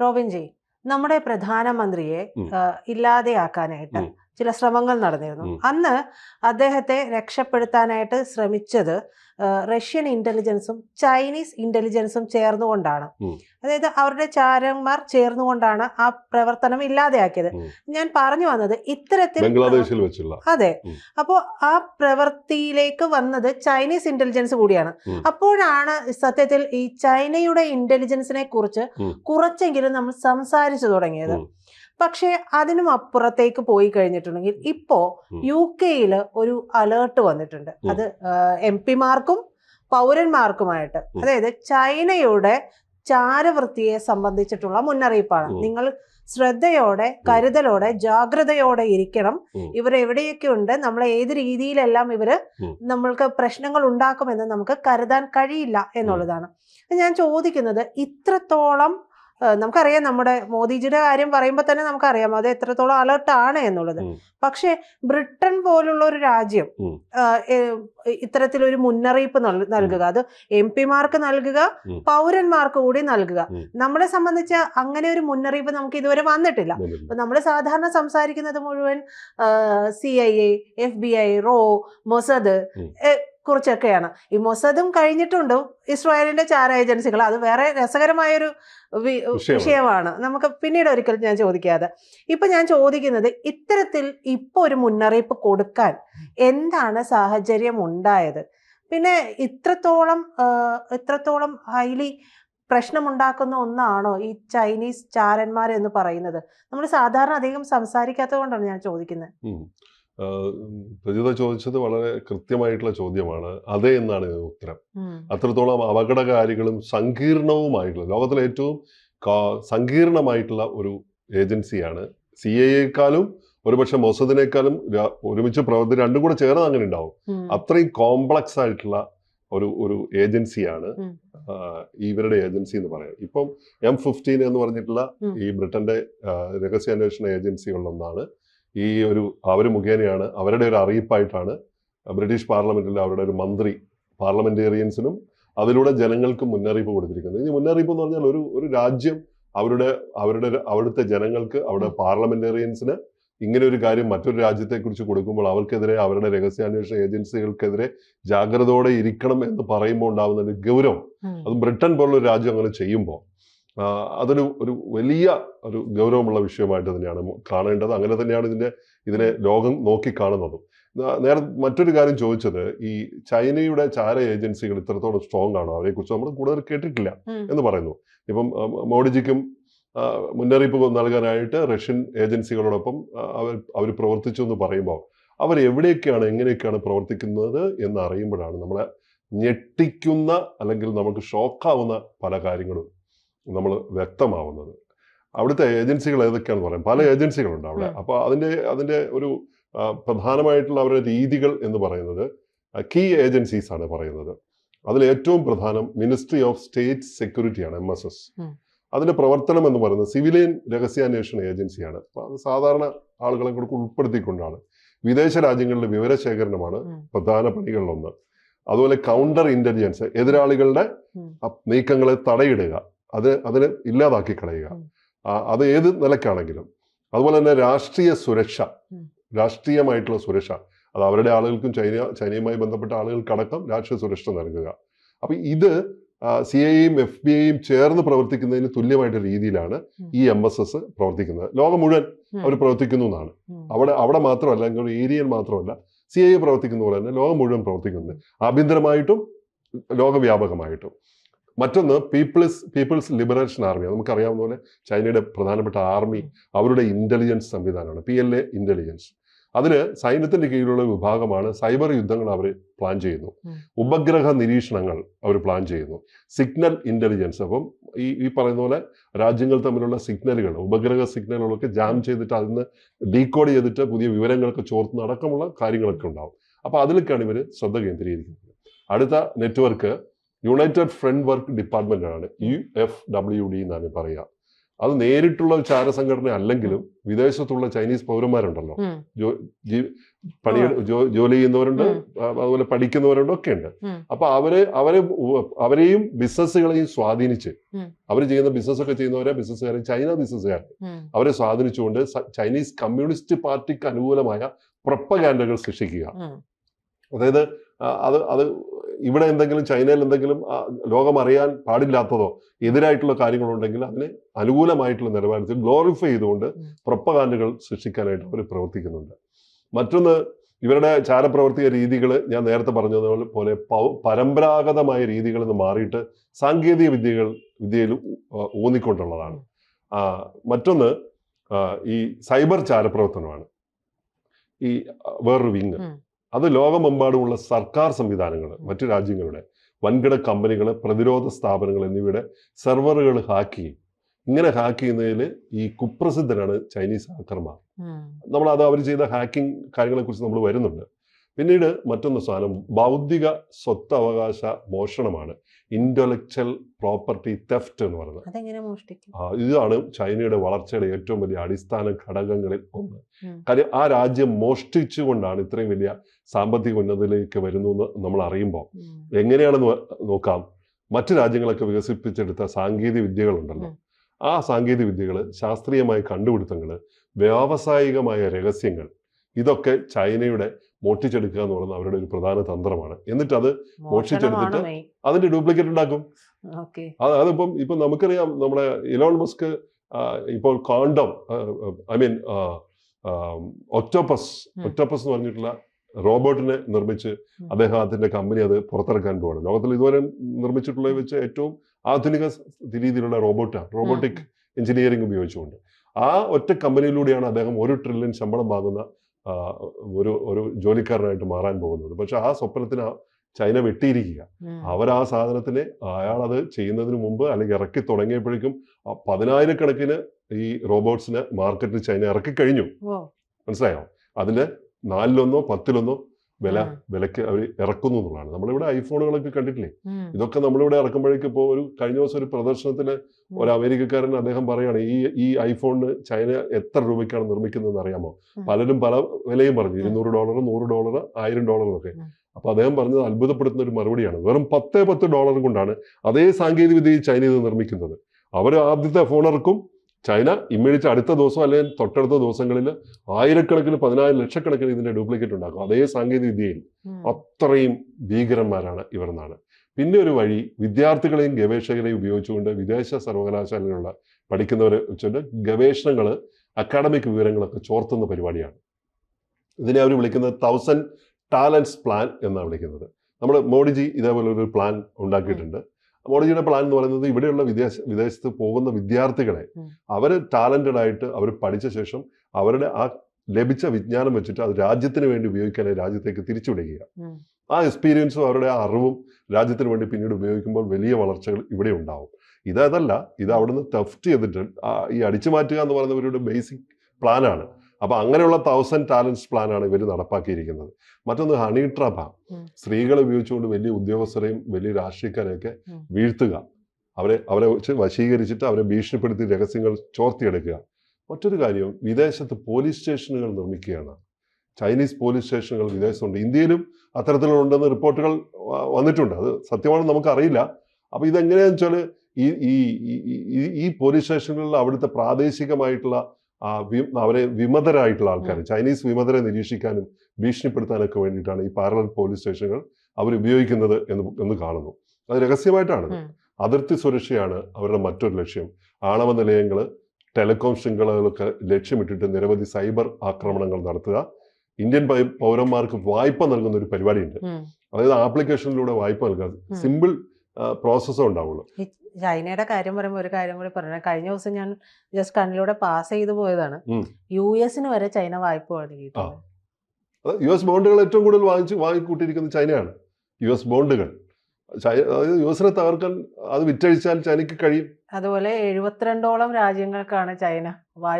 റോബിൻജി നമ്മുടെ പ്രധാനമന്ത്രിയെ ഇല്ലാതെയാക്കാനായിട്ട്. ചില ശ്രമങ്ങൾ നടന്നിരുന്നു. അന്ന് അദ്ദേഹത്തെ രക്ഷപ്പെടുത്താനായിട്ട് ശ്രമിച്ചത് റഷ്യൻ ഇന്റലിജൻസും ചൈനീസ് ഇന്റലിജൻസും ചേർന്നുകൊണ്ടാണ്. അതായത് അവരുടെ ചാരന്മാർ ചേർന്നുകൊണ്ടാണ് ആ പ്രവർത്തനം ഇല്ലാതെയാക്കിയത്. ഞാൻ പറഞ്ഞു വന്നത് ഇത്തരത്തിൽ ബംഗ്ലാദേശിൽ വെച്ചുള്ള. അതെ. അപ്പോ അപ്പോൾ ആ പ്രവൃത്തിയിലേക്ക് വന്നത് ചൈനീസ് ഇന്റലിജൻസ് കൂടിയാണ്. അപ്പോഴാണ് സത്യത്തിൽ ഈ ചൈനയുടെ ഇന്റലിജൻസിനെ കുറിച്ച് കുറച്ചെങ്കിലും നമ്മൾ സംസാരിച്ചു തുടങ്ങിയത്. പക്ഷേ അതിനും അപ്പുറത്തേക്ക് പോയി കഴിഞ്ഞിട്ടുണ്ടെങ്കിൽ ഇപ്പോ. യു കെയിൽ ഒരു അലേർട്ട് വന്നിട്ടുണ്ട്. അത് എം പിമാർക്കും പൗരന്മാർക്കുമായിട്ട്. അതായത് ചൈനയുടെ ചാരവൃത്തിയെ സംബന്ധിച്ചിട്ടുള്ള മുന്നറിയിപ്പാണ്. നിങ്ങൾ ശ്രദ്ധയോടെ കരുതലോടെ ജാഗ്രതയോടെ ഇരിക്കണം. ഇവർ എവിടെയൊക്കെ ഉണ്ട് നമ്മൾ ഏത് രീതിയിലെല്ലാം ഇവർ നമ്മൾക്ക് പ്രശ്നങ്ങൾ ഉണ്ടാക്കുമെന്ന് നമുക്ക് കരുതാൻ കഴിയില്ല എന്നുള്ളതാണ്. ഞാൻ ചോദിക്കുന്നത് ഇത്രത്തോളം നമുക്കറിയാം നമ്മുടെ മോദിജിയുടെ കാര്യം പറയുമ്പോൾ തന്നെ നമുക്കറിയാം അത് എത്രത്തോളം അലർട്ട് ആണ് എന്നുള്ളത്. പക്ഷേ ബ്രിട്ടൻ പോലുള്ള ഒരു രാജ്യം ഇത്തരത്തിലൊരു മുന്നറിയിപ്പ് നൽകുക. അത് എം പിമാർക്ക് നൽകുക. പൗരന്മാർക്ക് കൂടി നൽകുക. നമ്മളെ സംബന്ധിച്ച് അങ്ങനെ ഒരു മുന്നറിയിപ്പ് നമുക്ക് ഇതുവരെ വന്നിട്ടില്ല. അപ്പൊ നമ്മൾ സാധാരണ സംസാരിക്കുന്നത് മുഴുവൻ C I A F B I raw Mossad കുറിച്ചൊക്കെയാണ്. ഈ മൊസദും കഴിഞ്ഞിട്ടുണ്ടോ? ഇസ്രായേലിന്റെ ചാര ഏജൻസികൾ അത് വേറെ രസകരമായൊരു വിഷയമാണ്. നമുക്ക് പിന്നീട് ഒരിക്കൽ ഞാൻ ചോദിക്കാതെ. ഇപ്പൊ ഞാൻ ചോദിക്കുന്നത് ഇത്തരത്തിൽ ഇപ്പൊ ഒരു മുന്നറിയിപ്പ് കൊടുക്കാൻ എന്താണ് സാഹചര്യം ഉണ്ടായത് പിന്നെ ഇത്രത്തോളം ഇത്രത്തോളം ഹൈലി പ്രശ്നമുണ്ടാക്കുന്ന ഒന്നാണോ ഈ ചൈനീസ് ചാരന്മാർ എന്ന് പറയുന്നത്? നമ്മൾ സാധാരണ അധികം സംസാരിക്കാത്തത് കൊണ്ടാണ് ഞാൻ ചോദിക്കുന്നത്. പ്രജിത ചോദിച്ചത് വളരെ കൃത്യമായിട്ടുള്ള ചോദ്യമാണ്. അതെ എന്നാണ് ഉത്തരം. അത്രത്തോളം അപകടകാരികളും സങ്കീർണവുമായിട്ടുള്ള ലോകത്തിലെ ഏറ്റവും സങ്കീർണമായിട്ടുള്ള ഒരു ഏജൻസിയാണ്. സി എ എക്കാളും ഒരുപക്ഷെ മൊസദിനേക്കാളും ഒരുമിച്ച് പ്രവർത്തി രണ്ടും കൂടെ ചേർന്ന് അങ്ങനെ ഉണ്ടാവും. അത്രയും കോംപ്ലക്സ് ആയിട്ടുള്ള ഒരു ഒരു ഏജൻസിയാണ്. ഇവരുടെ ഏജൻസി എന്ന് പറയാം. ഇപ്പം എം ഫിഫ്റ്റീൻ എന്ന് പറഞ്ഞിട്ടുള്ള ഈ ബ്രിട്ടന്റെ രഹസ്യാന്വേഷണ ഏജൻസികളിലൊന്നാണ്. ഈ ഒരു അവർ മുഖേനയാണ് അവരുടെ ഒരു അറിയിപ്പായിട്ടാണ് ബ്രിട്ടീഷ് പാർലമെന്റിൽ അവരുടെ ഒരു മന്ത്രി പാർലമെന്റേറിയൻസിനും അതിലൂടെ ജനങ്ങൾക്ക് മുന്നറിയിപ്പ് കൊടുത്തിരിക്കുന്നത്. ഈ മുന്നറിയിപ്പ് എന്ന് പറഞ്ഞാൽ ഒരു ഒരു രാജ്യം അവരുടെ അവരുടെ അവിടുത്തെ ജനങ്ങൾക്ക് അവിടെ പാർലമെന്റേറിയൻസിന് ഇങ്ങനെ ഒരു കാര്യം മറ്റൊരു രാജ്യത്തെക്കുറിച്ച് കൊടുക്കുമ്പോൾ അവർക്കെതിരെ അവരുടെ രഹസ്യാന്വേഷണ ഏജൻസികൾക്കെതിരെ ജാഗ്രതയോടെ ഇരിക്കണം എന്ന് പറയുമ്പോൾ ഉണ്ടാകുന്ന ഒരു ഗൗരവം. അത് ബ്രിട്ടൻ പോലുള്ള ഒരു രാജ്യം അങ്ങനെ ചെയ്യുമ്പോൾ അതൊരു ഒരു വലിയ ഒരു ഗൗരവമുള്ള വിഷയമായിട്ട് തന്നെയാണ്. കാണേണ്ടത് അങ്ങനെ തന്നെയാണ് ഇതിന്റെ ഇതിനെ ലോകം നോക്കി കാണുന്നതും. നേരെ മറ്റൊരു കാര്യം ചോദിച്ചത് ഈ ചൈനയുടെ ചാര ഏജൻസികൾ ഇത്രത്തോളം സ്ട്രോങ് ആണോ? അവരെക്കുറിച്ച് നമ്മൾ കൂടുതൽ കേട്ടിട്ടില്ല എന്ന് പറയുന്നു. ഇപ്പം മോഡിജിക്കും മുന്നറിയിപ്പ് നൽകാനായിട്ട് റഷ്യൻ ഏജൻസികളോടൊപ്പം അവർ അവർ പ്രവർത്തിച്ചു എന്ന് പറയുമ്പോൾ അവർ എവിടെയൊക്കെയാണ് എങ്ങനെയൊക്കെയാണ് പ്രവർത്തിക്കുന്നത് എന്ന് അറിയുമ്പോഴാണ് നമ്മളെ ഞെട്ടിക്കുന്ന അല്ലെങ്കിൽ നമുക്ക് ഷോക്കാവുന്ന പല കാര്യങ്ങളും നമ്മൾ വ്യക്തമാവുന്നത്. അവിടുത്തെ ഏജൻസികൾ ഏതൊക്കെയാണെന്ന് പറയാം. പല ഏജൻസികളുണ്ട് അവിടെ. അപ്പോൾ അതിന്റെ അതിന്റെ ഒരു പ്രധാനമായിട്ടുള്ള അവരുടെ രീതികൾ എന്ന് പറയുന്നത് കീ ഏജൻസീസ് ആണ് പറയുന്നത്. അതിൽ ഏറ്റവും പ്രധാനം മിനിസ്ട്രി ഓഫ് സ്റ്റേറ്റ് സെക്യൂരിറ്റിയാണ് എം എസ് എസ്. അതിന്റെ പ്രവർത്തനം എന്ന് പറയുന്നത് സിവിലിയൻ രഹസ്യാന്വേഷണ ഏജൻസിയാണ്. അപ്പോൾ അത് സാധാരണ ആളുകളെ കൂടെ ഉൾപ്പെടുത്തിക്കൊണ്ടാണ്. വിദേശ രാജ്യങ്ങളിലെ വിവരശേഖരണമാണ് ശേഖരണമാണ് പ്രധാന പണികളിലൊന്ന്. അതുപോലെ കൗണ്ടർ ഇന്റലിജൻസ് എതിരാളികളുടെ നീക്കങ്ങളെ തടയിടുക. അത് അതിനെ ഇല്ലാതാക്കി കളയുക. അത് ഏത് നിലക്കാണെങ്കിലും. അതുപോലെ തന്നെ രാഷ്ട്രീയ സുരക്ഷ. രാഷ്ട്രീയമായിട്ടുള്ള സുരക്ഷ. അത് അവരുടെ ആളുകൾക്കും ചൈന ചൈനയുമായി ബന്ധപ്പെട്ട ആളുകൾക്കടക്കം രാഷ്ട്രീയ സുരക്ഷ നൽകുക. അപ്പൊ ഇത് സി ഐയും എഫ് ബി ഐയും ചേർന്ന് പ്രവർത്തിക്കുന്നതിന് തുല്യമായിട്ട് രീതിയിലാണ് ഈ എം എസ് എസ് പ്രവർത്തിക്കുന്നത്. ലോകം മുഴുവൻ അവർ പ്രവർത്തിക്കുന്നു എന്നാണ്. അവിടെ അവിടെ മാത്രമല്ല ഏരിയയിൽ മാത്രമല്ല സി ഐ പ്രവർത്തിക്കുന്ന പോലെ തന്നെ ലോകം മുഴുവൻ പ്രവർത്തിക്കുന്നുണ്ട്. ആഭ്യന്തരമായിട്ടും ലോകവ്യാപകമായിട്ടും. മറ്റൊന്ന് പീപ്പിൾസ് പീപ്പിൾസ് ലിബറേഷൻ ആർമി നമുക്കറിയാവുന്ന പോലെ ചൈനയുടെ പ്രധാനപ്പെട്ട ആർമി അവരുടെ ഇന്റലിജൻസ് സംവിധാനമാണ് പി എൽ എ ഇന്റലിജൻസ് അതിന് സൈന്യത്തിന്റെ കീഴിലുള്ള വിഭാഗമാണ് സൈബർ യുദ്ധങ്ങൾ അവർ പ്ലാൻ ചെയ്യുന്നു. ഉപഗ്രഹ നിരീക്ഷണങ്ങൾ അവർ പ്ലാൻ ചെയ്യുന്നു. സിഗ്നൽ ഇന്റലിജൻസ് അപ്പം ഈ ഈ പറയുന്ന പോലെ രാജ്യങ്ങൾ തമ്മിലുള്ള സിഗ്നലുകൾ ഉപഗ്രഹ സിഗ്നലുകളൊക്കെ ജാം ചെയ്തിട്ട് അതിൽ നിന്ന് ഡീകോഡ് ചെയ്തിട്ട് പുതിയ വിവരങ്ങളൊക്കെ ചോർത്തുന്ന അടക്കമുള്ള കാര്യങ്ങളൊക്കെ ഉണ്ടാവും. അപ്പോൾ അതിലൊക്കെയാണ് ഇവർ ശ്രദ്ധ കേന്ദ്രീകരിക്കുന്നത്. അടുത്ത network united front work department ആണ്. യു എഫ് ഡബ്ല്യു ഡി എന്നാണ് പറയുക. അത് നേരിട്ടുള്ള ഒരു ചാരസംഘടന അല്ലെങ്കിലും വിദേശത്തുള്ള ചൈനീസ് പൗരന്മാരുണ്ടല്ലോ. പണി ജോലി ചെയ്യുന്നവരുണ്ട് അതുപോലെ പഠിക്കുന്നവരുണ്ട് ഒക്കെ ഉണ്ട്. അപ്പൊ അവർ അവരെ അവരെയും ബിസിനസ്സുകളെയും സ്വാധീനിച്ച് അവർ ചെയ്യുന്ന ബിസിനസ് ഒക്കെ ചെയ്യുന്നവരെ ബിസിനസ്സുകാരെ ചൈന ബിസിനസ്സുകാരെ അവരെ സ്വാധീനിച്ചുകൊണ്ട് ചൈനീസ് കമ്മ്യൂണിസ്റ്റ് പാർട്ടിക്ക് അനുകൂലമായ പ്രൊപ്പഗാൻഡകൾ സൃഷ്ടിക്കുക. അതായത് അത് അത് ഇവിടെ എന്തെങ്കിലും ചൈനയിൽ എന്തെങ്കിലും ലോകം അറിയാൻ പാടില്ലാത്തതോ എതിരായിട്ടുള്ള കാര്യങ്ങളുണ്ടെങ്കിൽ അതിനെ അനുകൂലമായിട്ടുള്ള നിലവാരത്തിൽ ഗ്ലോറിഫൈ ചെയ്തുകൊണ്ട് ഉം. പ്രൊപ്പകാൻഡുകൾ സൃഷ്ടിക്കാനായിട്ട് അവർ പ്രവർത്തിക്കുന്നുണ്ട് മറ്റൊന്ന് ഇവരുടെ ചാരപ്രവർത്തിക രീതികൾ ഞാൻ നേരത്തെ പറഞ്ഞതുപോലെ പോലെ പരമ്പരാഗതമായ രീതികളിൽ നിന്ന് മാറിയിട്ട് സാങ്കേതിക വിദ്യകൾ വിദ്യയിൽ ഊന്നിക്കൊണ്ടുള്ളതാണ് ആ, മറ്റൊന്ന് ഈ സൈബർ ചാരപ്രവർത്തനമാണ് ഈ വേറൊരു വിങ്. അത് ലോകമെമ്പാടുമുള്ള സർക്കാർ സംവിധാനങ്ങൾ മറ്റു രാജ്യങ്ങളുടെ വൻകിട കമ്പനികൾ പ്രതിരോധ സ്ഥാപനങ്ങൾ എന്നിവയുടെ സെർവറുകൾ ഹാക്ക് ചെയ്യും. ഇങ്ങനെ ഹാക്ക് ചെയ്യുന്നതിൽ ഈ കുപ്രസിദ്ധരാണ് ചൈനീസ് ഹാക്കർമാർ. നമ്മൾ അത് അവർ ചെയ്ത ഹാക്കിംഗ് കാര്യങ്ങളെക്കുറിച്ച് നമ്മൾ വരുന്നുണ്ട്. പിന്നീട് മറ്റൊന്ന് സാധനം ബൗദ്ധിക സ്വത്തവകാശ മോഷണമാണ്. ഇന്റലക്ച്വൽ പ്രോപ്പർട്ടി തെഫ്റ്റ് എന്ന് പറയുന്നത്. ഇതാണ് ചൈനയുടെ വളർച്ചയുടെ ഏറ്റവും വലിയ അടിസ്ഥാന ഘടകങ്ങളിൽ ഒന്ന്. കാര്യം ആ രാജ്യം മോഷ്ടിച്ചുകൊണ്ടാണ് ഇത്രയും വലിയ സാമ്പത്തിക ഉന്നതിയിലേക്ക് വരുന്നു എന്ന് നമ്മൾ അറിയുമ്പോൾ എങ്ങനെയാണെന്ന് നോക്കാം. മറ്റു രാജ്യങ്ങളൊക്കെ വികസിപ്പിച്ചെടുത്ത സാങ്കേതിക വിദ്യകളുണ്ടല്ലോ. ആ സാങ്കേതിക വിദ്യകൾ ശാസ്ത്രീയമായ കണ്ടുപിടുത്തങ്ങൾ വ്യാവസായികമായ രഹസ്യങ്ങൾ ഇതൊക്കെ ചൈനയുടെ മോഷ്ടിച്ചെടുക്കുക എന്ന് പറയുന്നത് അവരുടെ ഒരു പ്രധാന തന്ത്രമാണ്. എന്നിട്ട് അത് മോഷ്ടിച്ചെടുത്തിട്ട് അതിന്റെ ഡ്യൂപ്ലിക്കേറ്റ് ഉണ്ടാക്കും. അത് അതിപ്പം ഇപ്പൊ നമുക്കറിയാം നമ്മുടെ ഇലോൺ മസ്ക് ഇപ്പോൾ കാണ്ടം ഐ മീൻ ഒക്ടോപ്പസ്. ഒക്ടോപ്പസ് എന്ന് പറഞ്ഞിട്ടുള്ള റോബോട്ടിനെ നിർമ്മിച്ച് അദ്ദേഹം അതിന്റെ കമ്പനി അത് പുറത്തിറക്കാൻ പോവാണ്. ലോകത്തിൽ ഇതുവരെ നിർമ്മിച്ചിട്ടുള്ള വെച്ച് ഏറ്റവും ആധുനിക രീതിയിലുള്ള റോബോട്ടാണ് റോബോട്ടിക് എഞ്ചിനീയറിംഗ് ഉപയോഗിച്ചുകൊണ്ട്. ആ ഒറ്റ കമ്പനിയിലൂടെയാണ് അദ്ദേഹം ഒരു ട്രില്യൺ ശമ്പളം വാങ്ങുന്ന ഒരു ഒരു ജോലിക്കാരനായിട്ട് മാറാൻ പോകുന്നത്. പക്ഷെ ആ സ്വപ്നത്തിന് ചൈന വെട്ടിയിരിക്കുക. അവർ ആ സാധനത്തിന് അയാൾ അത് ചെയ്യുന്നതിന് മുമ്പ് അല്ലെങ്കിൽ ഇറക്കി തുടങ്ങിയപ്പോഴേക്കും പതിനായിരക്കണക്കിന് ഈ റോബോട്ട്സിന് മാർക്കറ്റിൽ ചൈന ഇറക്കി കഴിഞ്ഞു. മനസ്സിലായോ? അതിന്റെ നാലിലൊന്നോ പത്തിലൊന്നോ വില. വിലക്ക് അവർ ഇറക്കുന്നു എന്നുള്ളതാണ്. നമ്മളിവിടെ ഐഫോണുകളൊക്കെ കണ്ടിട്ടില്ലേ? ഇതൊക്കെ നമ്മളിവിടെ ഇറക്കുമ്പോഴേക്ക് ഇപ്പോൾ ഒരു കഴിഞ്ഞ ദിവസം ഒരു പ്രദർശനത്തിന് ഒരു അമേരിക്കക്കാരൻ അദ്ദേഹം പറയാണ് ഈ ഈ ഐഫോണിന് ചൈന എത്ര രൂപയ്ക്കാണ് നിർമ്മിക്കുന്നതെന്ന് അറിയാമോ? പലരും പല വിലയും പറഞ്ഞു. ഇരുന്നൂറ് ഡോളർ നൂറ് ഡോളർ ആയിരം ഡോളർ എന്നൊക്കെ അപ്പോൾ അപ്പൊ അദ്ദേഹം പറഞ്ഞത് അത്ഭുതപ്പെടുത്തുന്ന ഒരു മറുപടിയാണ്. വെറും പത്തേ പത്ത് ഡോളർ കൊണ്ടാണ് അതേ സാങ്കേതിക വിദ്യയിൽ ചൈന ഇത് നിർമ്മിക്കുന്നത്. അവർ ആദ്യത്തെ ഫോണർക്കും ഇറക്കും ചൈന ഇമ്മീഡിയറ്റ് അടുത്ത ദിവസം അല്ലെങ്കിൽ തൊട്ടടുത്ത ദിവസങ്ങളിൽ ആയിരക്കണക്കിന് പതിനായിരം ലക്ഷക്കണക്കിന് ഇതിന്റെ ഡ്യൂപ്ലിക്കേറ്റ് ഉണ്ടാക്കും. അതേ സാങ്കേതിക വിദ്യയിൽ അത്രയും ഭീകരന്മാരാണ് ഇവർ എന്നാണ്. പിന്നെ ഒരു വഴി വിദ്യാർത്ഥികളെയും ഗവേഷകരെയും ഉപയോഗിച്ചുകൊണ്ട് വിദേശ സർവകലാശാലകളിലുള്ള പഠിക്കുന്നവരെ വെച്ചുകൊണ്ട് ഗവേഷണങ്ങൾ അക്കാഡമിക് വിവരങ്ങളൊക്കെ ചോർത്തുന്ന പരിപാടിയാണ്. ഇതിനെ അവർ വിളിക്കുന്നത് തൗസൻഡ് ടാലൻസ് പ്ലാൻ എന്നാണ് വിളിക്കുന്നത്. നമ്മൾ മോഡിജി ഇതേപോലെ ഒരു പ്ലാൻ ഉണ്ടാക്കിയിട്ടുണ്ട്. മോഡിജിയുടെ പ്ലാൻ എന്ന് പറയുന്നത് ഇവിടെയുള്ള വിദേശ വിദേശത്ത് പോകുന്ന വിദ്യാർത്ഥികളെ അവർ അവർ ടാലന്റഡ് ആയിട്ട് അവർ പഠിച്ച ശേഷം അവരുടെ ആ ലഭിച്ച വിജ്ഞാനം വെച്ചിട്ട് അത് രാജ്യത്തിന് വേണ്ടി ഉപയോഗിക്കാനായി രാജ്യത്തേക്ക് തിരിച്ചുവിടുക ഉം. ആ എക്സ്പീരിയൻസും അവരുടെ ആ അറിവും രാജ്യത്തിന് വേണ്ടി പിന്നീട് ഉപയോഗിക്കുമ്പോൾ വലിയ വളർച്ചകൾ ഇവിടെ ഉണ്ടാവും. ഇതല്ല ഇത് അവിടുന്ന് ടെഫ്റ്റ് ചെയ്തിട്ട് ഈ അടിച്ചു മാറ്റുക എന്ന് പറയുന്നവരുടെ ബേസിക് പ്ലാനാണ് അപ്പൊ അങ്ങനെയുള്ള തൗസൻഡ് ടാലൻസ് പ്ലാനാണ് ഇവർ നടപ്പാക്കിയിരിക്കുന്നത്. മറ്റൊന്ന് ഹണി ട്രാപ്പ് ഉം. സ്ത്രീകളെ ഉപയോഗിച്ചുകൊണ്ട് വലിയ ഉദ്യോഗസ്ഥരെയും വലിയ രാഷ്ട്രീയക്കാരെയൊക്കെ വീഴ്ത്തുക. അവരെ അവരെ വെച്ച് വശീകരിച്ചിട്ട് അവരെ ഭീഷണിപ്പെടുത്തി രഹസ്യങ്ങൾ ചോർത്തിയെടുക്കുക. മറ്റൊരു കാര്യം വിദേശത്ത് പോലീസ് സ്റ്റേഷനുകൾ നിർമ്മിക്കുകയാണ്. ചൈനീസ് പോലീസ് സ്റ്റേഷനുകൾ വിദേശത്തുണ്ട്. ഇന്ത്യയിലും അത്തരത്തിലുണ്ടെന്ന് റിപ്പോർട്ടുകൾ വന്നിട്ടുണ്ട്. അത് സത്യമാണെന്ന് നമുക്കറിയില്ല. അപ്പൊ ഇതെങ്ങനെയാണെന്ന് വെച്ചാൽ ഈ ഈ ഈ- പോലീസ് സ്റ്റേഷനുകളിൽ അവിടുത്തെ പ്രാദേശികമായിട്ടുള്ള അവരെ വിമതരായിട്ടുള്ള ആൾക്കാർ ചൈനീസ് വിമതരെ നിരീക്ഷിക്കാനും ഭീഷണിപ്പെടുത്താനൊക്കെ വേണ്ടിയിട്ടാണ് ഈ പാരലൽ പോലീസ് സ്റ്റേഷനുകൾ അവർ ഉപയോഗിക്കുന്നത് എന്ന് എന്ന് കാണുന്നു. അത് രഹസ്യമായിട്ടാണ്. അതിർത്തി സുരക്ഷയാണ് അവരുടെ മറ്റൊരു ലക്ഷ്യം. ആണവ നിലയങ്ങൾ ടെലികോം ശൃംഖലകളൊക്കെ ലക്ഷ്യമിട്ടിട്ട് നിരവധി സൈബർ ആക്രമണങ്ങൾ നടത്തുക. ഇന്ത്യൻ പൗരന്മാർക്ക് വായ്പ നൽകുന്ന ഒരു പരിപാടിയുണ്ട്. അതായത് ആപ്ലിക്കേഷനിലൂടെ വായ്പ നൽകുക. സിമ്പിൾ പ്രോസസ്സേ ഉണ്ടാവുള്ളൂ. ചൈനയുടെ കാര്യം പറയുമ്പോൾ ഒരു കാര്യം കൂടി പറഞ്ഞു കഴിഞ്ഞ ദിവസം ഞാൻ ജസ്റ്റ് കണ്ണിലൂടെ പാസ് ചെയ്തു പോയതാണ്. യു എസിന് വരെ ചൈന വായ്പ യു എസ് ബോണ്ടുകൾ ഏറ്റവും കൂടുതൽ വാങ്ങിച്ച് വാങ്ങിക്കൂട്ടിയിരിക്കുന്നത് ചൈനയാണ്. യു എസ് ബോണ്ടുകൾ അതായത് യു എസിനെ തകർക്കാൻ അത് വിറ്റഴിച്ചാൽ ചൈനയ്ക്ക് കഴിയും. അതുപോലെ എഴുപത്തിരണ്ടോളം രാജ്യങ്ങൾക്കാണ് ചൈന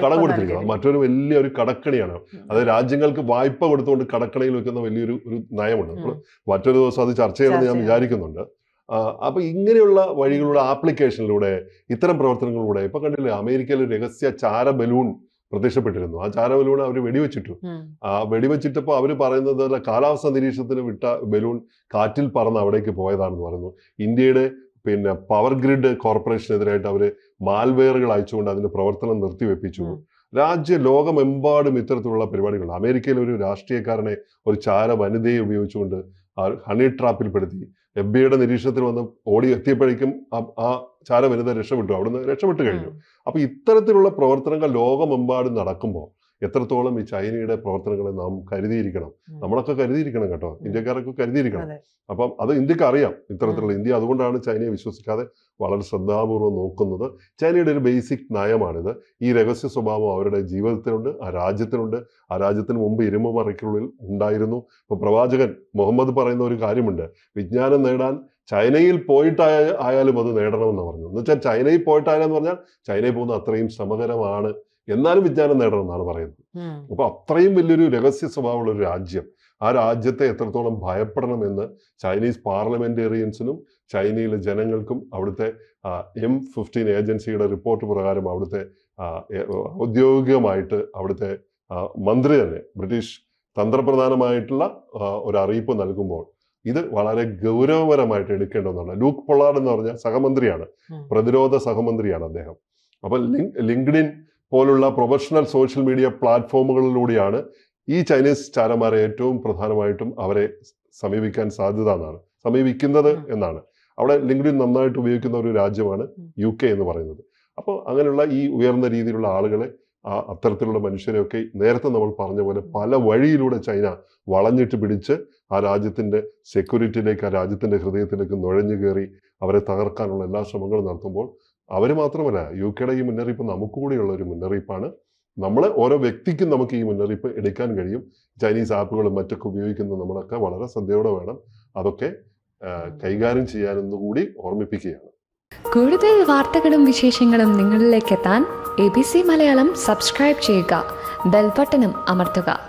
കടം കൊടുത്തിരിക്കുന്നത്. മറ്റൊരു മറ്റൊരു വലിയൊരു കടക്കണിയാണ്. അതായത് അത് രാജ്യങ്ങൾക്ക് വായ്പ കൊടുത്തുകൊണ്ട് കടക്കണിയിൽ വെക്കുന്ന വലിയൊരു ഒരു നയമുണ്ട്. മറ്റൊരു ദിവസം അത് ചർച്ച ചെയ്യണമെന്ന് ഞാൻ വിചാരിക്കുന്നുണ്ട്. ആ, അപ്പൊ ഇങ്ങനെയുള്ള വഴികളുടെ ആപ്ലിക്കേഷനിലൂടെ ഇത്തരം പ്രവർത്തനങ്ങളിലൂടെ ഇപ്പൊ കണ്ടില്ലേ അമേരിക്കയിൽ രഹസ്യ ചാര ബലൂൺ പ്രത്യക്ഷപ്പെട്ടിരുന്നു. ആ ചാര ബലൂൺ അവർ വെടിവെച്ചിട്ടു. ആ വെടിവെച്ചിട്ടപ്പോൾ അവർ പറയുന്നത് അല്ല, കാലാവസ്ഥാ നിരീക്ഷണത്തിന് വിട്ട ബലൂൺ കാറ്റിൽ പറന്ന് അവിടേക്ക് പോയതാണെന്ന് പറയുന്നു. ഇന്ത്യയുടെ പിന്നെ പവർ ഗ്രിഡ് കോർപ്പറേഷനെതിരായിട്ട് അവർ മാൽവെയറുകൾ അയച്ചുകൊണ്ട് അതിന്റെ പ്രവർത്തനം നിർത്തിവെപ്പിച്ചു. രാജ്യ ലോകമെമ്പാടും ഇത്തരത്തിലുള്ള പരിപാടികൾ അമേരിക്കയിലെ ഒരു രാഷ്ട്രീയക്കാരനെ ഒരു ചാര വനിതയെ ഉപയോഗിച്ചുകൊണ്ട് ഹണി ട്രാപ്പിൽപ്പെടുത്തി. എഫ് ബി ഐയുടെ നിരീക്ഷണത്തിൽ വന്ന് ഓടി എത്തിയപ്പോഴേക്കും ആ- ചാരവനിത ചാര വനിത രക്ഷപ്പെട്ടു. അവിടുന്ന് രക്ഷപ്പെട്ടു കഴിഞ്ഞു. അപ്പൊ ഇത്തരത്തിലുള്ള പ്രവർത്തനങ്ങൾ ലോകമെമ്പാടും നടക്കുമ്പോൾ എത്രത്തോളം ഈ ചൈനയുടെ പ്രവർത്തനങ്ങളെ നാം കരുതിയിരിക്കണം? നമ്മളൊക്കെ കരുതിയിരിക്കണം കേട്ടോ. ഇന്ത്യക്കാരൊക്കെ കരുതിയിരിക്കണം. അപ്പം അത് ഇന്ത്യയ്ക്ക് അറിയാം. ഇത്തരത്തിലുള്ള ഇന്ത്യ അതുകൊണ്ടാണ് ചൈനയെ വിശ്വസിക്കാതെ വളരെ ശ്രദ്ധാപൂർവം നോക്കുന്നത് ചൈനയുടെ ഒരു ബേസിക് നയമാണിത്. ഈ രഹസ്യ സ്വഭാവം അവരുടെ ജീവിതത്തിലുണ്ട് ആ രാജ്യത്തിനുണ്ട് ആ രാജ്യത്തിന് മുമ്പ് ഇരുമ്പറയ്ക്കുള്ളിൽ ഉണ്ടായിരുന്നു. ഇപ്പൊ പ്രവാചകൻ മുഹമ്മദ് പറയുന്ന ഒരു കാര്യമുണ്ട്. വിജ്ഞാനം നേടാൻ ചൈനയിൽ പോയിട്ടായ ആയാലും അത് നേടണമെന്ന് പറഞ്ഞു എന്ന് വെച്ചാൽ ചൈനയിൽ പോയിട്ടായാലെന്ന് പറഞ്ഞാൽ ചൈനയിൽ പോകുന്ന അത്രയും ശ്രമകരമാണ് എന്നാലും വിജ്ഞാനം നേടണം എന്നാണ് പറയുന്നത്. അപ്പോൾ അപ്പൊ അത്രയും വലിയൊരു രഹസ്യ സ്വഭാവമുള്ള ഒരു രാജ്യം ആ രാജ്യത്തെ എത്രത്തോളം ഭയപ്പെടണമെന്ന് ചൈനീസ് പാർലമെന്റേറിയൻസിനും ചൈനയിലെ ജനങ്ങൾക്കും അവിടുത്തെ എം ഫിഫ്റ്റീൻ ഏജൻസിയുടെ റിപ്പോർട്ട് പ്രകാരം അവിടുത്തെ ഔദ്യോഗികമായിട്ട് അവിടുത്തെ മന്ത്രി തന്നെ ബ്രിട്ടീഷ് തന്ത്രപ്രധാനമായിട്ടുള്ള ഒരു അറിയിപ്പ് നൽകുമ്പോൾ ഇത് വളരെ ഗൗരവപരമായിട്ട് എടുക്കേണ്ട ഒന്നാണ്. ലൂക്ക് പൊള്ളാർഡ് എന്ന് പറഞ്ഞ സഹമന്ത്രിയാണ് പ്രതിരോധ സഹമന്ത്രിയാണ് അദ്ദേഹം. അപ്പൊ ലിങ്ക്ഡിൻ പോലുള്ള പ്രൊഫഷണൽ സോഷ്യൽ മീഡിയ പ്ലാറ്റ്ഫോമുകളിലൂടെയാണ് ഈ ചൈനീസ് ചാരന്മാരെ ഏറ്റവും പ്രധാനമായിട്ടും അവരെ സമീപിക്കാൻ സാധ്യത എന്നാണ്. സമീപിക്കുന്നത് എന്നാണ്. അവിടെ ലിങ്ക്ഡിൻ നന്നായിട്ട് ഉപയോഗിക്കുന്ന ഒരു രാജ്യമാണ് യു കെ എന്ന് പറയുന്നത്. അപ്പോൾ അങ്ങനെയുള്ള ഈ ഉയർന്ന രീതിയിലുള്ള ആളുകളെ ആ അത്തരത്തിലുള്ള മനുഷ്യരെയൊക്കെ നേരത്തെ നമ്മൾ പറഞ്ഞ പോലെ പല വഴിയിലൂടെ ചൈന വളഞ്ഞിട്ട് പിടിച്ച് ആ രാജ്യത്തിന്റെ സെക്യൂരിറ്റിയിലേക്ക് ആ രാജ്യത്തിന്റെ ഹൃദയത്തിലേക്ക് നുഴഞ്ഞു കയറി അവരെ തകർക്കാനുള്ള എല്ലാ ശ്രമങ്ങളും നടത്തുമ്പോൾ അവർ മാത്രമല്ല യു കെയുടെ ഈ മുന്നറിയിപ്പ് നമുക്ക് കൂടിയുള്ള ഒരു മുന്നറിയിപ്പാണ്. നമ്മൾ ഓരോ വ്യക്തിക്കും നമുക്ക് ഈ മുന്നറിയിപ്പ് എടുക്കാൻ കഴിയും. ചൈനീസ് ആപ്പുകളും മറ്റൊക്കെ ഉപയോഗിക്കുന്ന നമ്മളൊക്കെ വളരെ ശ്രദ്ധയോടെ വേണം. അതൊക്കെ കൈകാര്യം ചെയ്യാനെന്ന് കൂടി ഓർമ്മിപ്പിക്കുകയാണ്. കൂടുതൽ വാർത്തകളും വിശേഷങ്ങളും നിങ്ങളിലേക്ക് എത്താൻ A B C Malayalam subscribe ചെയ്യുക. ബെൽബട്ടനും അമർത്തുക.